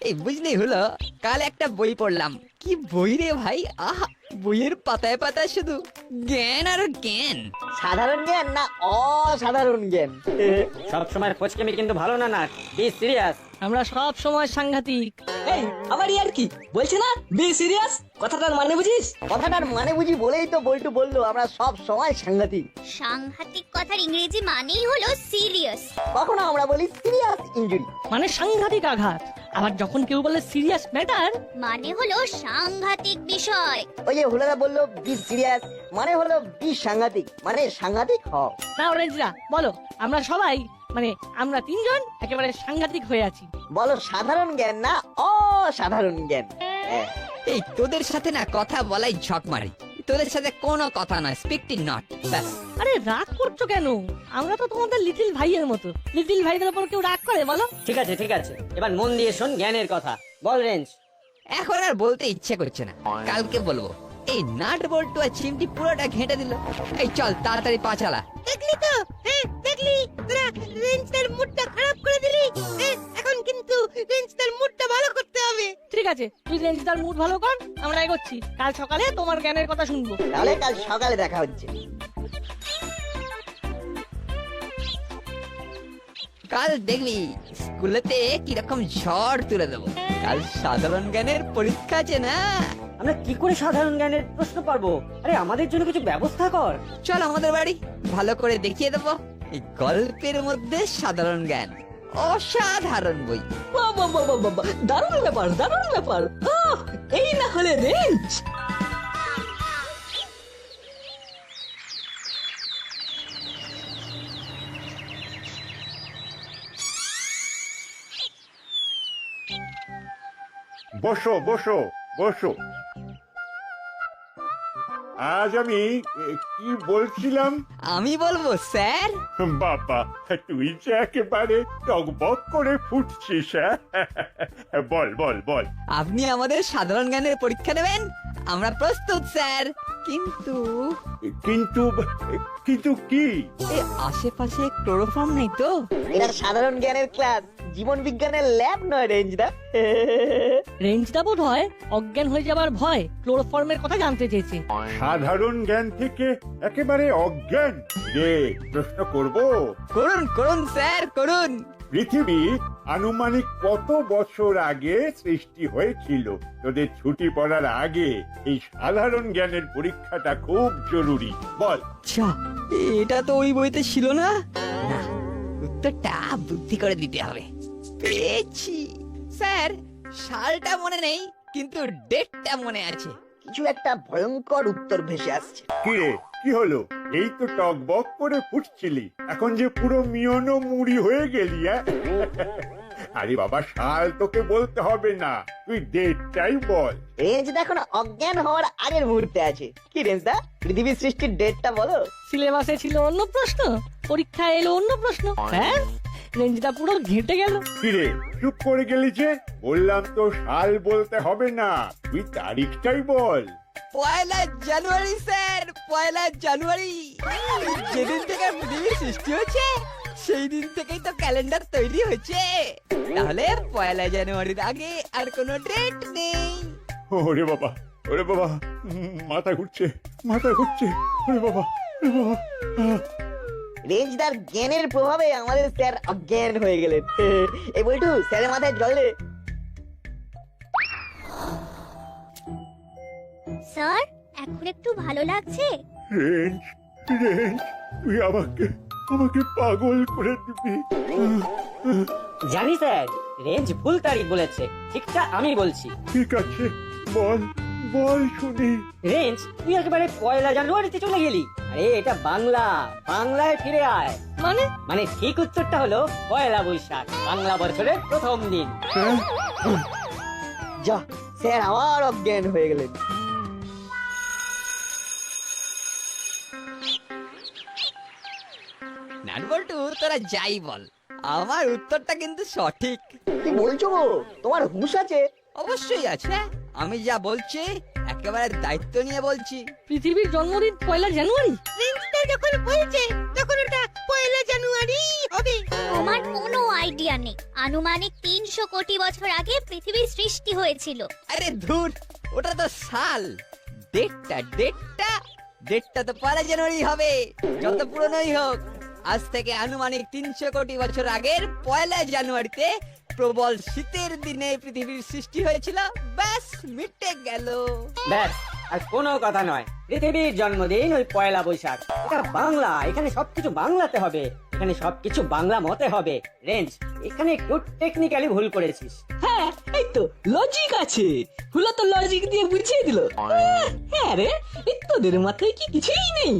এই বুঝলি হলো কাল একটা বই পড়লাম। কি বই রে ভাই? আহা! বইয়ের পাতায় পাতায় শুধু জ্ঞান আর জ্ঞান। সাধারণ জ্ঞান না অসাধারণ জ্ঞান? সব সময় ফচকেমি কিন্তু ভালো না না? বি সিরিয়াস আমরা সব সময় সাংঘাতিক। এই আবার ইয়ার কি? বলছে না? বি সিরিয়াস কথাটার মানে বুঝিস? কথাটার মানে বুঝি বলেই তো বল্টু বলল আমরা সব সময় সাংঘাতিক। সাংঘাতিক কথার ইংরেজি মানেই হলো সিরিয়াস কখনো আমরা বলি সিরিয়াস ইনজুরি মানে সাংঘাতিক আঘাত। আবার যখন কেউ বলে সিরিয়াস ম্যাটার মানে হলো সাংঘাতিক বিষয়। ওই যে হুলাদা বলল বি সিরিয়াস মানে হলো বি সাংঘাতিক মানে সাংঘাতিক হও। না অরেঞ্জরা বলো আমরা সবাই মানে আমরা তিনজন একেবারে সাংঘাতিক হয়ে আছি। বলো সাধারণ জ্ঞান না অসাধারণ জ্ঞান। এই তোদের সাথে না কথা বলাই ঝক মারি তোদের সাথে কোনো কথা নয় স্পিকটি নট ব্যাস। আরে রাগ করছ কেন? আমরা তো তোমাদের লিটিল ভাইয়ের মতো। লিটিল ভাইদের উপর কেউ রাগ করে বলো। ঠিক আছে ঠিক আছে। এবার মন দিয়ে শোন জ্ঞানের কথা। বল রেঞ্জ। এখন আর বলতে ইচ্ছে করছে না। কালকে বলব এই নাট বল্টু আর চিমটি পুরোটা ঘেঁটে দিল। এই চল তাড়াতাড়ি পা চালা। দেখলি তো? হ্যাঁ দেখলি। তোরা রেঞ্জটার মুডটা আছে তুই মুড ভালো কর আমরা এগোচ্ছি। কাল সকালে তোমার জ্ঞানের কথা শুনব। তাহলে কাল সকালে দেখা হচ্ছে। কাল দেখবি স্কুলেতে কীরকম ঝড় তুলে দেবো। কাল সাধারণ জ্ঞানের পরীক্ষা আছে না। আমরা কি করে সাধারণ জ্ঞানের প্রশ্ন পারব? আরে আমাদের জন্য কিছু ব্যবস্থা কর। চল আমাদের বাড়ি ভালো করে দেখিয়ে দেবো। এই গল্পের মধ্যে সাধারণ জ্ঞান। অসাধারণ বই। বাহ, বাহ, বাহ, বাহ, বাহ, বাহ, দারুণ ব্যাপার দারুণ ব্যাপার। আহ, এই না হলে রেঞ্জ। বসো বসো বসো। আজ আমি এ, কি বলছিলাম? আমি বলব স্যার। বাবা তুই যে একেবারে টকবক করে ফুটছিস হ্যাঁ? বল বল বল। আপনি আমাদের সাধারণ জ্ঞানের পরীক্ষা নেবেন আমরা প্রস্তুত স্যার। কিন্তু কিন্তু কিন্তু কি? এই আশেপাশে ক্লোরোফর্ম নেই তো? এটা সাধারণ জ্ঞানের ক্লাস জীবন বিজ্ঞানের ল্যাব নয় রেঞ্জদা রেঞ্জটা বোধ হয় অজ্ঞান হয়ে যাবার ভয় ক্লোরোফর্মের কথা জানতে চেয়েছে। সাধারণ জ্ঞান থেকে একেবারে অজ্ঞান। রে প্রশ্ন করব? করুন করুন স্যার করুন। পৃথিবী আনুমানিক কত বছর আগে সৃষ্টি হয়েছিল? তোদের ছুটি পড়ার আগে এই সাধারণ জ্ঞানের পরীক্ষাটা খুব জরুরি। বল। আচ্ছা এটা তো ওই বইতে ছিল না? না উত্তরটা বুদ্ধি করে দিতে হবে। পেয়েছি। স্যার সালটা মনে নেই কিন্তু ডেটটা মনে আছে। কিছু একটা ভয়ঙ্কর উত্তর ভেসে আসছে। কি রে? কি হলো? এই তো টক বক করে ফুটছিলি। এখন যে পুরো মিয়নো মুড়ি হয়ে গেলি হ্যাঁ? আরে বাবা সাল তোকে বলতে হবে না। তুই ডেটটাই বল। রেঞ্জদা এখন অজ্ঞান হওয়ার আগের মুহূর্তে আছে। কি রেঞ্জদা পৃথিবীর সৃষ্টির ডেটটা বলো। সিলেবাসে ছিল অন্য প্রশ্ন পরীক্ষায় এলো অন্য প্রশ্ন। হ্যাঁ? রেঞ্জটা পুরো ঘেঁটে গেল। কি রে চুপ করে গেলি যে? বললাম তো সাল বলতে হবে না। তুই তারিখটাই বল। পয়লা জানুয়ারি স্যার। পয়লা জানুয়ারি। যেদিন থেকে পৃথিবীর সৃষ্টি হয়েছে সেই দিন থেকেই তো ক্যালেন্ডার তৈরি হয়েছে। তাহলে পয়লা জানুয়ারির আগে আর কোনো ডেট নেই। ওরে বাবা ওরে বাবা মাথা ঘুরছে মাথা ঘুরছে। ওরে বাবা ওরে বাবা রেঞ্জদার জ্ঞানের প্রভাবে আমাদের স্যার অজ্ঞান হয়ে গেলেন। এই বলটু স্যারের মাথায় জল দে। স্যার এখন একটু ভালো লাগছে। রেঞ্জ রেঞ্জ তুই আমাকে আমাকে পাগল করে দিবি। জানি স্যার রেঞ্জ ভুল তারিখ বলেছে ঠিকটা আমি বলছি। ঠিক আছে বল বল শুনি। রেঞ্জ তুই একেবারে পয়লা জানুয়ারিতে চলে গেলি। আরে এটা বাংলা বাংলায় ফিরে আয়। মানে? মানে ঠিক উত্তরটা হলো পয়লা বৈশাখ বাংলা বছরের প্রথম দিন। হ্যাঁ? যা স্যার আবার অজ্ঞান হয়ে গেলেন। তোরা যাই বল। আমার উত্তরটা কিন্তু সঠিক। কি বলছো গো? তোমার হুঁশ আছে। অবশ্যই আছে। আমি যা বলছি একেবারে দায়িত্ব নিয়ে বলছি। পৃথিবীর জন্মদিন পয়লা জানুয়ারি? রেঞ্জটা যখন বলছে তখন ওটা পয়লা জানুয়ারি হবে। দরকার নেই। আনুমানিক তিনশো কোটি বছর আগে পৃথিবীর সৃষ্টি হয়েছিল। আরে ধুর ওটা তো সাল। ডেটটা ডেটটা ডেটটা তো পয়লা জানুয়ারি হবে। যত পুরনোই হোক। আজ থেকে আনুমানিক তিনশো কোটি বছর আগের পয়লা জানুয়ারিতে প্রবল শীতের দিনে পৃথিবীর সৃষ্টি হয়েছিল। ব্যাস, মিটে গেল। ব্যাস, আর কোনো কথা নয়। পৃথিবীর জন্মদিন ওই পয়লা বৈশাখ। এটা বাংলা এখানে সবকিছু বাংলাতে হবে। এখানে সবকিছু বাংলা মতে হবে। রেঞ্জ এখানে একটু টেকনিক্যালি ভুল করেছিস। হ্যাঁ এই তো লজিক আছে। হুলো তো লজিক দিয়ে বুঝিয়ে দিল। হ্যাঁ রে এই তোদের মাথায় কি কিছুই নেই?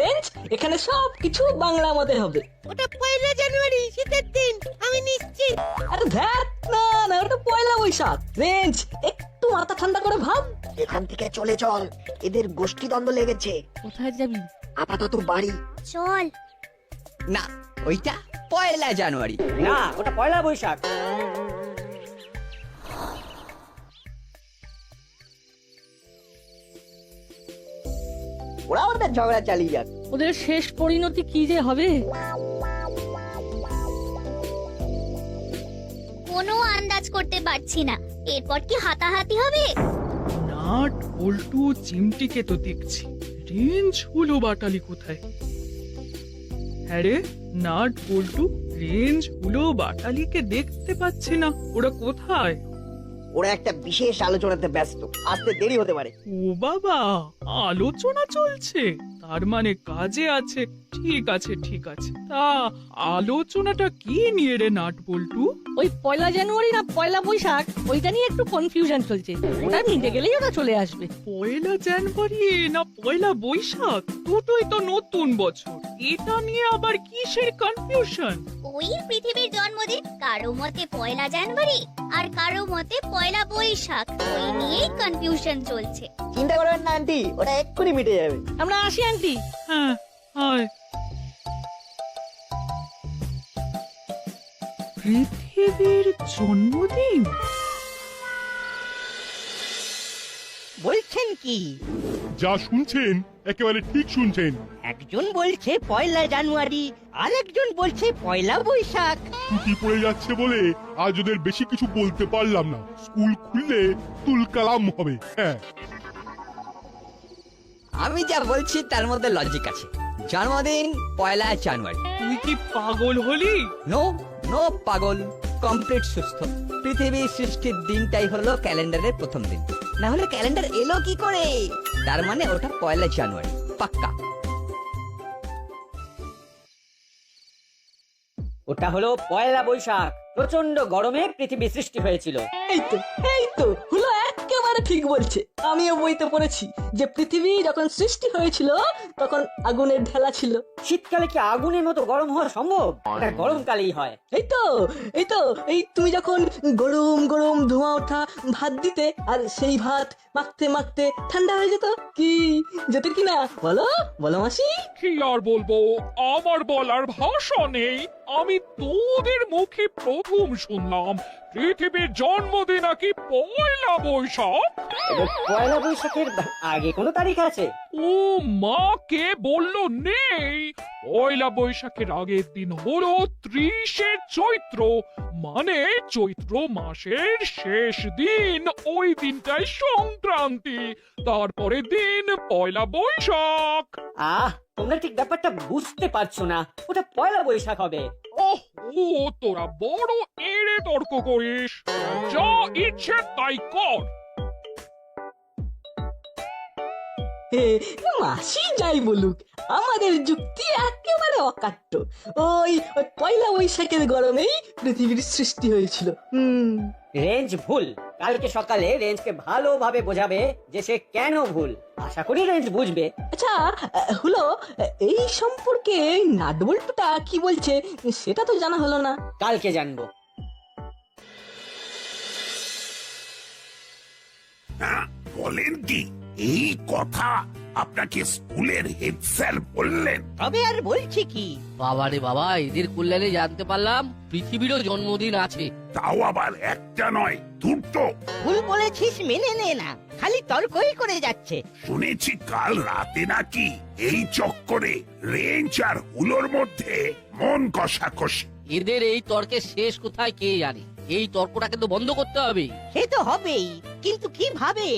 রেঞ্জ এখানে সব কিছু বাংলা মতে হবে। ওটা পয়লা জানুয়ারি শীতের দিন আমি নিশ্চিত। আরে ধ্যাত না না ওটা পয়লা বৈশাখ। রেঞ্জ একটু মাথা ঠান্ডা করে ভাব। এখান থেকে চলে চল। এদের গোষ্ঠী দ্বন্দ্ব লেগেছে। কোথায় যাবি? আপাতত বাড়ি। চল। না ওইটা পয়লা জানুয়ারি। না ওটা পয়লা বৈশাখ। ওরা ওদের ঝগড়া চালিয়ে যাক। ওদের শেষ পরিণতি কি যে হবে? কোনো আন্দাজ করতে পারছি না। এরপর কি হাতাহাতি হবে? নাট পল্টু চিমটিকে তো দেখছি। রেঞ্জ হলো বাটালি কোথায়? হ্যাঁ রে নাট পল্টু রেঞ্জ হলো বাটালিকে দেখতে পাচ্ছি না। ওরা কোথায়? ওরা একটা বিশেষ আলোচনাতে ব্যস্ত। আসতে দেরি হতে পারে। ও বাবা আলোচনা চলছে। তার মানে কাজে আছে। ঠিক আছে ঠিক আছে। তা আলোচনাটা কি নিয়ে রে নাট পল্টু ওই পয়লা জানুয়ারি না পয়লা বৈশাখ ওইটা নিয়ে একটু কনফিউশন চলছে। ওটা মিটে গেলেই ওরা চলে আসবে। পয়লা জানুয়ারি না পয়লা বৈশাখ? দুটোই তো নতুন বছর। এটা নিয়ে আবার কিসের কনফিউশন ওই পৃথিবীর জন্মদিন কারও মতে পয়লা জানুয়ারি আর কারও মতে পয়লা বৈশাখ। ওই নিয়েই কনফিউশন চলছে। চিন্তা করবেন না আন্টি ওটা এক্ষুনি মিটে যাবে। আমরা আসি আন্টি হ্যাঁ হায়। পৃথিবীর জন্মদিন? বলছেন কি? যা শুনছেন একেবারে ঠিক শুনছেন। একজন বলছে পয়লা জানুয়ারি আরেকজন বলছে পয়লা বৈশাখ। ছুটি পড়ে যাচ্ছে বলে আজ ওদের বেশি কিছু বলতে পারলাম না। স্কুল খুললে তুল কালাম হবে। হ্যাঁ। আমি যা বলছি তার মধ্যে লজিক আছে। জন্মদিন পয়লা জানুয়ারি। তুই কি পাগল হলি? নো নো পাগল কমপ্লিট সুস্থ। পৃথিবীর সৃষ্টির দিনটাই হলো ক্যালেন্ডারের প্রথম দিন। না হলে ক্যালেন্ডার এলো কি করে? তার মানে ওটা পয়লা জানুয়ারি পাক্কা। ওটা হলো পয়লা বৈশাখ প্রচণ্ড গরমে পৃথিবী সৃষ্টি হয়েছিল। এই তো এই তো ঠিক বলছে। আমিও বইতে পড়েছি যে পৃথিবী যখন সৃষ্টি হয়েছিল তখন আগুনের ঢেলা ছিল। শীতকালে কি আগুনের মতো গরম হওয়া সম্ভব? এটা গরমকালেই হয়। এই তো এই তো এই তুমি যখন গরম গরম ধোঁয়া ওঠা ভাত দিতে আর সেই ভাত মাখতে মাখতে ঠান্ডা হয়ে যেত কি যেত কি না? বলো বলো মাসি। কি আর বলব? আমার বলার ভাষা নেই। আমি তোদের মুখে প্রথম শুনলাম। পৃথিবীর জন্মদিন নাকি পয়লা বৈশাখ? এবার পয়লা বৈশাখের আগে কোনো তারিখ আছে? ও মা কে বলল নেই? পয়লা বৈশাখের আগের দিন হলো ত্রিশে চৈত্র মানে চৈত্র মাসের শেষ দিন। ওই দিনটাই সংক্রান্তি তারপরে দিন পয়লা বৈশাখ। আহ তোমরা ঠিক ব্যাপারটা বুঝতে পারছ না। ওটা পয়লা বৈশাখ হবে। ও তোরা বড় এড়ে তর্ক করিস। যা ইচ্ছে তাই কর। মাসি যাই বলুক। আমাদের যুক্তি একেবারে অকাট্য। ওই ওই পয়লা বৈশাখের গরমেই পৃথিবীর সৃষ্টি হয়েছিল। হুম। রেঞ্জ ভুল। কালকে সকালে রেঞ্জকে ভালোভাবে বোঝাবে যে সে কেন ভুল। আশা করি রেঞ্জ বুঝবে। আচ্ছা হলো এই সম্পর্কে নাটবল্টুটা কি বলছে সেটা তো জানা হলো না। কালকে জানব। বলেন কি? এই কথা আপনাকে স্কুলের হেড স্যার বললেন। তবে আর বলছি কি? বাবারে বাবা এদের কল্যাণে জানতে পারলাম পৃথিবীরও জন্মদিন আছে। তাও আবার একটা নয় দুটো। ভুল বলেছিস মেনে নে না। খালি তর্কই করে যাচ্ছে। শুনেছি কাল রাতে নাকি এই চক্করে রেঞ্জ আর হুলোর মধ্যে মন কষাকষি। এদের এই তর্কের শেষ কোথায় কে জানে? এই তর্কটা কিন্তু বন্ধ করতে হবে। সে তো হবেই। কিন্তু কীভাবে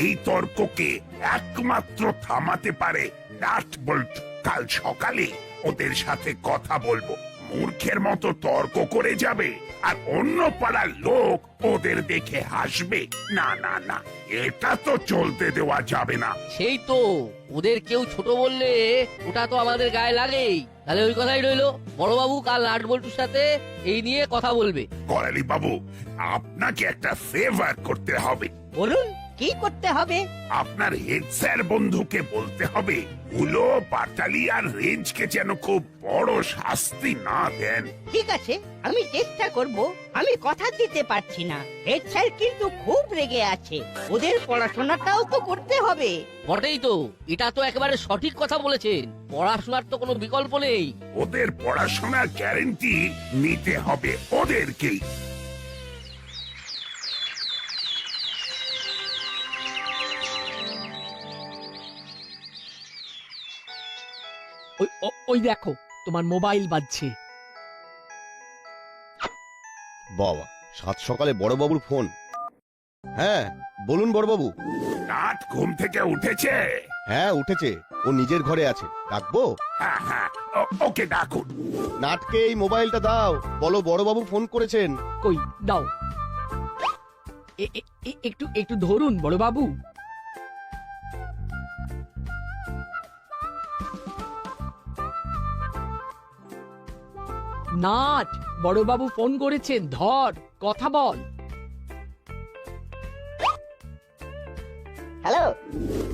এই তর্ককে একমাত্র থামাতে পারে নাট বল্ট কাল সকালে ওদের সাথে কথা বলব। মূর্খের মতো তর্ক করে যাবে আর অন্য পাড়ার লোক ওদের দেখে হাসবে। না না না এটা তো চলতে দেওয়া যাবে না। সেই তো ওদের কেউ ছোট বললে ওটা তো আমাদের গায়ে লাগেই। তাহলে ওই কথাই রইল বড়বাবু কাল নাট বল্টুর সাথে এই নিয়ে কথা বলবে। করালি বাবু আপনাকে একটা ফেভার করতে হবে। বলুন। কি করতে হবে? আপনার হেড স্যার বন্ধুকে বলতে হবে হুলো পাটালি আর রেঞ্জকে যেন খুব বড় শাস্তি না দেন। ঠিক আছে আমি চেষ্টা করব আমি কথা দিতে পারছি না। হেড স্যার কিন্তু খুব রেগে আছে ওদের পড়াশোনাটাও তো করতে হবে। বটেই তো এটা তো একেবারে সঠিক কথা বলেছেন পড়াশোনার তো কোনো বিকল্প নেই। ওদের পড়াশোনার গ্যারেন্টি নিতে হবে ওদেরকেই। ওই ওই দেখো তোমার মোবাইল বাজছে। বাবা সাত সকালে বড়বাবুর ফোন। হ্যাঁ বলুন বড়বাবু। নাট ঘুম থেকে উঠেছে। হ্যাঁ উঠেছে। ও নিজের ঘরে আছে। ডাকবো? হ্যাঁ হ্যাঁ ও- ওকে ডাকুন। নাটকে এই মোবাইলটা দাও। বলো বড়বাবু ফোন করেছেন। কই দাও। এ- এ- এ- একটু একটু ধরুন বড় নাট বড়বাবু ফোন করেছেন ধর কথা বল। হ্যালো।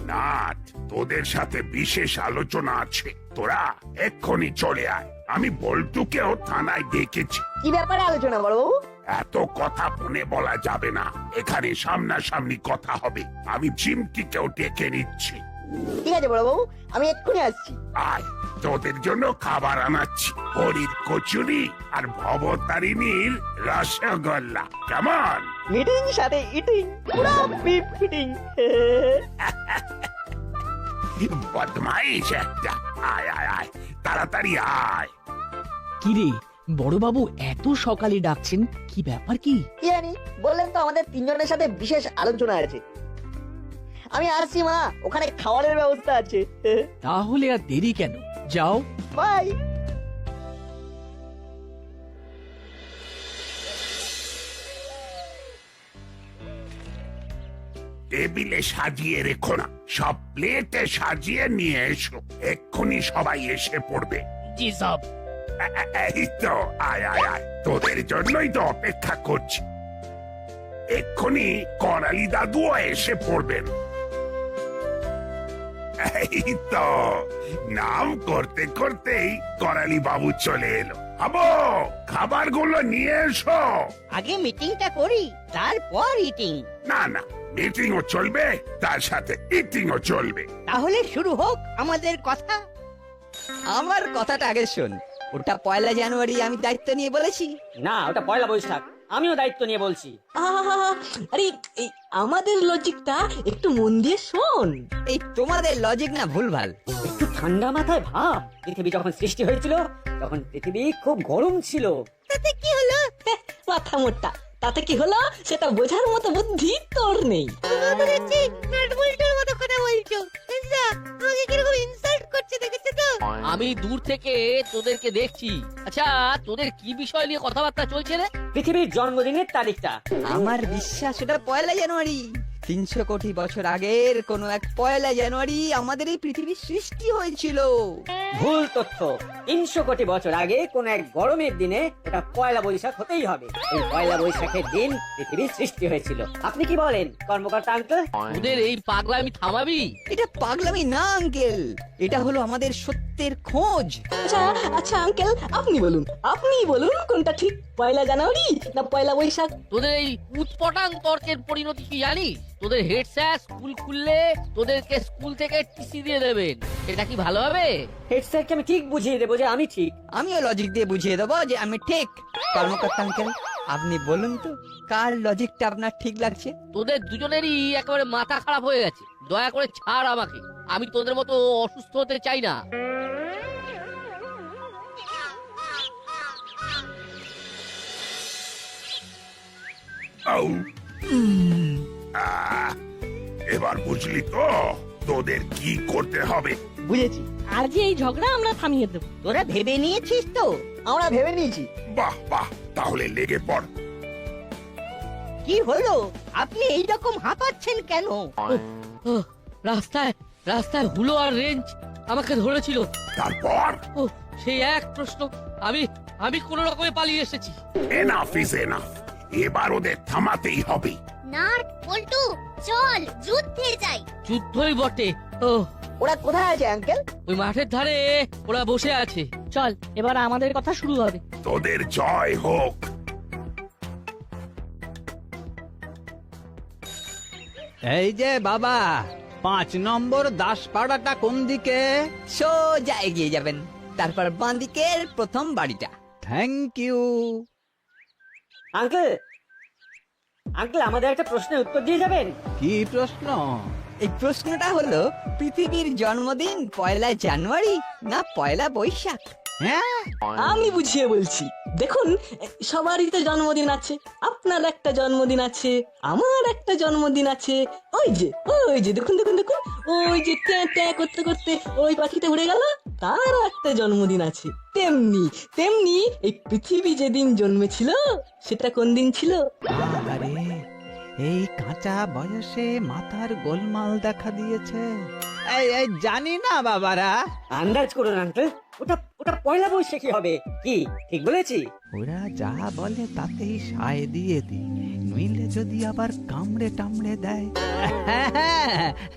নাট তোদের সাথে বিশেষ আলোচনা আছে। তোরা এক্ষুনি চলে আয়। আমি বল্টুকেও থানায় ডেকেছি। কি ব্যাপারে আলোচনা বড়বাবু এত কথা ফোনে বলা যাবে না। এখানে সামনাসামনি কথা হবে। আমি চিমটিকেও ডেকে নিচ্ছি। ঠিক আছে বড়বাবু আমি এক্ষুনি আসছি। আয় তোদের জন্য খাবার আনাচ্ছি। হরির কচুরি আর ভবতারিণীর রসগোল্লা। কেমন? মিটিং সাথে ইটিং পুরো পিপ ফিটিং বদমাইশ একটা। আয় আয় আয় তাড়াতাড়ি আয়। কিরে বড়বাবু এত সকালে ডাকছেন কি ব্যাপার কি? কি জানি বললেন তো আমাদের তিনজনের সাথে বিশেষ আলোচনা আছে। আমি আসছি মা। ওখানে খাবারের ব্যবস্থা আছে। তাহলে আর দেরি কেন? যাও। বাই। টেবিলে সাজিয়ে রেখো না। সব প্লেটে সাজিয়ে নিয়ে এসো। এক্ষুনি সবাই এসে পড়বে। জি সব। এই তো আয় আয় আয়। তোদের জন্যই তো অপেক্ষা করছি। এক্ষুনি করালি দাদুও এসে পড়বেন। এই তো নাম করতে করতেই করালি বাবু চলে এলো। আবো খাবারগুলো নিয়ে এসো। আগে মিটিংটা করি তারপর ইটিং না না মিটিংও চলবে তার সাথে ইটিংও চলবে। তাহলে শুরু হোক আমাদের কথা। আমার কথাটা আগে শোন। ওটা পয়লা জানুয়ারি আমি দায়িত্ব নিয়ে বলেছি। না ওটা পয়লা বৈশাখ। আমিও দায়িত্ব নিয়ে বলছি। আহা আরে এই আমাদের লজিকটা একটু মন দিয়ে শোন। এই তোমাদের লজিক না ভুলভাল। একটু ঠান্ডা মাথায় ভাব। পৃথিবী যখন সৃষ্টি হয়েছিল তখন পৃথিবী খুব গরম ছিল। তাতে কি হলো? মাথা মোটা। তাতে কি হলো? সেটা বোঝার মতো বুদ্ধি তোর নেই। নাটবল্টুর মতো কথা বলছো। বুঝলা? আমাকে কীরকম ইনসাল্ট করছে দেখেছ তো? আমি দূর থেকে তোদেরকে দেখছি। আচ্ছা তোদের কি বিষয় নিয়ে কথাবার্তা চলছে রে? পৃথিবীর জন্মদিনের তারিখটা। আমার বিশ্বাস সেটা পয়লা জানুয়ারি। তিনশো কোটি বছর আগের কোনো এক পয়লা জানুয়ারি আমাদের এই পৃথিবীর সৃষ্টি হয়েছিল। ভুল তথ্য। তিনশো কোটি বছর আগে কোন এক গরমের দিনে ওটা পয়লা বৈশাখ হতেই হবে। এই পয়লা বৈশাখের দিন পৃথিবীর সৃষ্টি হয়েছিল। আপনি কি বলেন কর্মকর্তা আঙ্কেল ওদের এই পাগলামি থামাবি? এটা পাগলামি না আঙ্কেল এটা হলো আমাদের সত্যের খোঁজ। আচ্ছা আচ্ছা আঙ্কেল আপনি বলুন। আপনি বলুন কোনটা ঠিক পয়লা জানুয়ারি না পয়লা বৈশাখ। তোদের এই উৎপটাং তর্কের পরিণতি কি জানিস? তোদের হেড স্যার স্কুল খুললে তোদেরকে স্কুল থেকে টিসি দিয়ে দেবেন। এটা কি ভালো হবে? হেড স্যারকে আমি ঠিক বুঝিয়ে দেবো যে আমি ঠিক। আমিও লজিক দিয়ে বুঝিয়ে দেবো যে আমি ঠিক। কর্মকর্তা আঙ্কেল আপনি বলুন তো কার লজিকটা আপনার ঠিক লাগছে? তোদের দুজনেরই একেবারে মাথা খারাপ হয়ে গেছে। দয়া করে ছাড় আমাকে। আমি তোদের মতো অসুস্থ হতে চাই না। আউ। আহ, এবার বুঝলি তো তোদের কি করতে হবে। বুঝেছি। আজ এই ঝগড়া আমরা থামিয়ে দেবো। তোরা ভেবে নিয়েছিস তো? আমরা ভেবে নিয়েছি। বাহ বাহ তাহলে লেগে পড়। কি হলো? আপনি এই রকম হাঁপাচ্ছেন কেন? রাস্তায় রাস্তায় হুলো আর রেঞ্জ আমাকে ধরেছিল। তারপর? ও সেই এক প্রশ্ন আমি আমি কোন রকমে পালিয়ে এসেছি। এনাফ ইজ এনাফ এবার ওদের থামাতেই হবে। নাট পল্টু চল যুদ্ধে যাই। যুদ্ধই বটে। ও ওরা কোথায় আছে আঙ্কেল? ওই মাঠের ধারে ওরা বসে আছে। চল এবার আমাদের কথা শুরু হবে। তোদের জয় হোক। এই যে বাবা পাঁচ নম্বর দাসপাড়াটা কোন দিকে? সোজা এগিয়ে যাবেন। তারপর বাঁ দিকের প্রথম বাড়িটা। থ্যাংক ইউ আঙ্কেল আঙ্কেল আমাদের একটা প্রশ্নের উত্তর দিয়ে যাবেন? কি প্রশ্ন? এই প্রশ্নটা হলো পৃথিবীর জন্মদিন পয়লা জানুয়ারি না পয়লা বৈশাখ? হ্যাঁ? আমি বুঝিয়ে বলছি। দেখুন সবারই তো জন্মদিন আছে। আপনার একটা জন্মদিন আছে আমার একটা জন্মদিন আছে। ওই যে ওই যে দেখুন দেখুন দেখুন। ওই যে ট্যাঁ ট্যাঁ করতে করতে ওই পাখিটা উড়ে গেল। তারও একটা জন্মদিন আছে। তেমনি তেমনি এই পৃথিবী যেদিন জন্মেছিল সেটা কোন দিন ছিল? আরে এই কাঁচা বয়সে মাথার গোলমাল দেখা দিয়েছে। এই এই জানি না বাবারা। আন্দাজ করুন আঙ্কেল ওটা ওটা পয়লা বৈশাখী হবে। কি ঠিক বলেছি? ওরা যা বলে তাতেই সায় দিয়ে দি নইলে যদি আবার কামড়ে টামড়ে দেয়।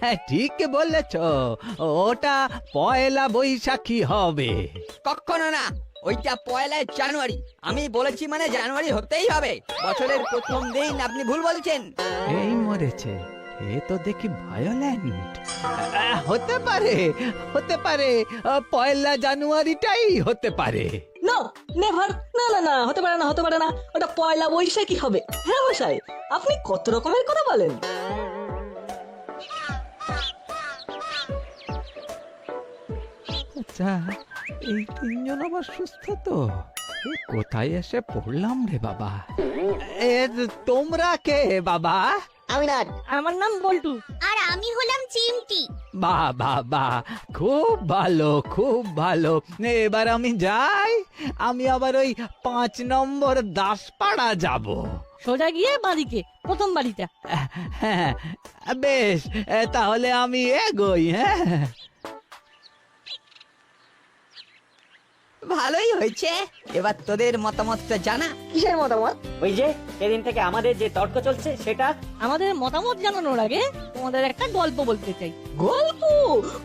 হ্যাঁ, ঠিক বলেছ। ওটা পয়লা বৈশাখী হবে। কখনো না। ওইটা পয়লা জানুয়ারি। আমি বলেছি মানে জানুয়ারি হতেই হবে। বছরের প্রথম দিন আপনি ভুল বলছেন। এই মরেছে। এ তো দেখি ভায়োলেন্ট হতে পারে হতে পারে। আহ, পয়লা জানুয়ারিটাই হতে পারে। নো নেভার না না না হতে পারে না হতে পারে না। ওটা পয়লা বৈশাখী হবে। হ্যাঁ মশাই আপনি কত রকমের কথা বলেন? আচ্ছা এই তিনজন আবার সুস্থ তো? এ কোথায় এসে পড়লাম রে বাবা? এ তোমরা কে বাবা? আমি না আমার নাম বল্টু। আর আমি হলাম চিমটি। বা বা বা খুব ভালো খুব ভালো। এবার আমি যাই আমি আবার ওই পাঁচ নম্বর দাসপাড়া যাব। সোজা গিয়ে বাদিকে প্রথম বাড়িটা হ্যাঁ বেশ এ, তাহলে আমি এগোই হ্যাঁ। ভালোই হয়েছে। এবার তোদের মতামতটা জানা। কিসের মতামত? ওই যে সেদিন থেকে আমাদের যে তর্ক চলছে সেটা? আমাদের মতামত জানানোর আগে তোমাদের একটা গল্প বলতে চাই। গল্প?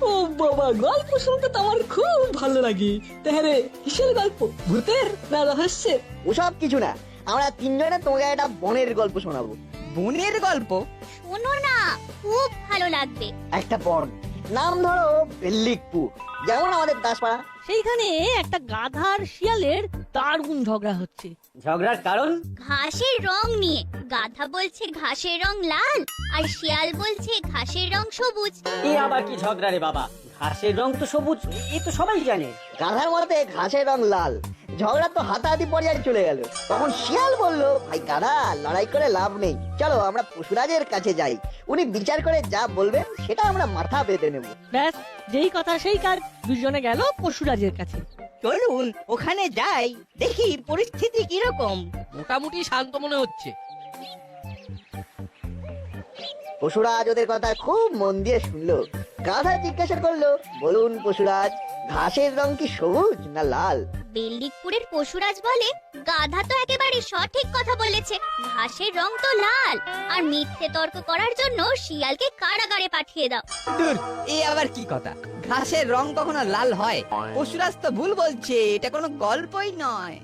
ও বাবা গল্প শুনতে তো আমার খুব ভালো লাগে। তাহলে কিসের গল্প? ভূতের না রহস্যের? ওসব কিছু না। আমরা তিনজনে তোমাকে একটা বনের গল্প শোনাবো। বনের গল্প? শোনো না খুব ভালো লাগবে। একটা বন। নাম ধরো বেল্লিকপুর। যেমন আমাদের দাসপাড়া। সেইখানে একটা গাধার শিয়ালের দারুণ ঝগড়া হচ্ছে। ঝগড়ার কারণ? ঘাসের রং নিয়ে। গাধা বলছে ঘাসের রং লাল আর শিয়াল বলছে ঘাসের রং সবুজ। এ আবার কি ঝগড়া রে বাবা? ঘাসের রং তো সবুজ এ তো সবাই জানে। গাধার মতে ঘাসের রং লাল। ঝগড়া তো হাতাহাতি পর্যায়ে চলে গেল। তখন শিয়াল বলল ভাই গাধা লড়াই করে লাভ নেই। চলো আমরা পশুরাজের কাছে যাই। উনি বিচার করে যা বলবেন সেটা আমরা মাথা বেঁধে নেব। ব্যাস যেই কথা সেই কাজ। দুজনে গেল পশুরাজের কাছে। চলুন ওখানে যাই। দেখি পরিস্থিতি কীরকম। মোটামুটি শান্ত মনে হচ্ছে। পশুরাজ ওদের কথা খুব মন দিয়ে শুনলো। গাধা জিজ্ঞাসা করল বলুন পশুরাজ ঘাসের রং কি সবুজ না লাল? বেল্লিকপুরের পশুরাজ বলে, গাধা তো একেবারে সঠিক কথা বলেছে। ঘাসের রং তো লাল। আর মিথ্যে তর্ক করার জন্য শিয়ালকে কারাগারে পাঠিয়ে দাও। দূর এ আবার কি কথা? ঘাসের রং কখনো লাল হয়? পশুরাজ তো ভুল বলছে, এটা কোনো গল্পই নয়।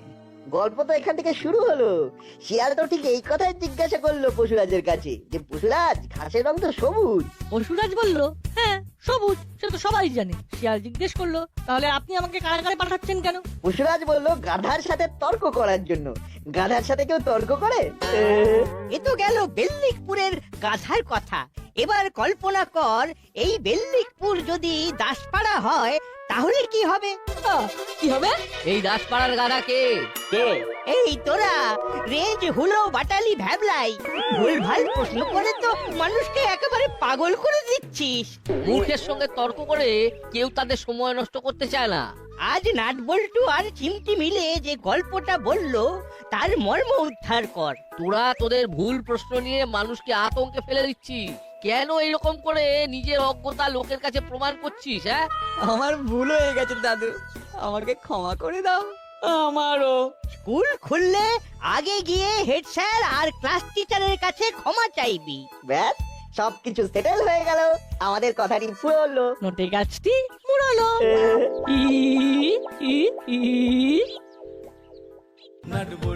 গল্প তো এখান থেকে শুরু হলো। শিয়াল তো ঠিক এই কথাই জিজ্ঞাসা করল পশুরাজের কাছে যে পশুরাজ ঘাসের রং তো সবুজ? পশুরাজ বলল হ্যাঁ সবুজ সে তো সবাই জানে। শিয়াল জিজ্ঞেস করল তাহলে আপনি আমাকে কারাগারে পাঠাচ্ছেন কেন? পশুরাজ বলল গাধার সাথে তর্ক করার জন্য। গাধার সাথে কেউ তর্ক করে? এ, এ তো গেল বেল্লিকপুরের গাধার কথা। এবার কল্পনা কর এই বেল্লিকপুর যদি দাসপাড়া হয় তাহলে কি হবে? কি হবে? এই দাসপাড়ার গাধা কে? কে এই তোরা রেঞ্জ হুলো বাটালি ভ্যাবলাই। ভুলভাল প্রশ্ন করে তো মানুষকে একেবারে পাগল করে দিচ্ছিস। মূর্খের সঙ্গে তর্ক করে কেউ তাদের সময় নষ্ট করতে চায় না। আজ নাটবল্টু আর চিমটি মিলে যে গল্পটা বলল তার মর্ম উদ্ধার কর। তোরা তোদের ভুল প্রশ্ন নিয়ে মানুষকে আতঙ্কে ফেলে দিচ্ছিস। কেন এরকম করে নিজের অজ্ঞতা লোকের কাছে প্রমাণ করছিস হ্যাঁ? আমার ভুল হয়ে গেছে দাদু। আমাকে ক্ষমা করে দাও। আমারও। স্কুল খুললে আগে গিয়ে হেড স্যার আর ক্লাস টিচারের কাছে ক্ষমা চাইবি। ব্যাস সবকিছু সেটেল হয়ে গেল। আমাদের কথাটি ফুরলো। নোটে গাছটি মুড়ালো। এ, ই ই ই।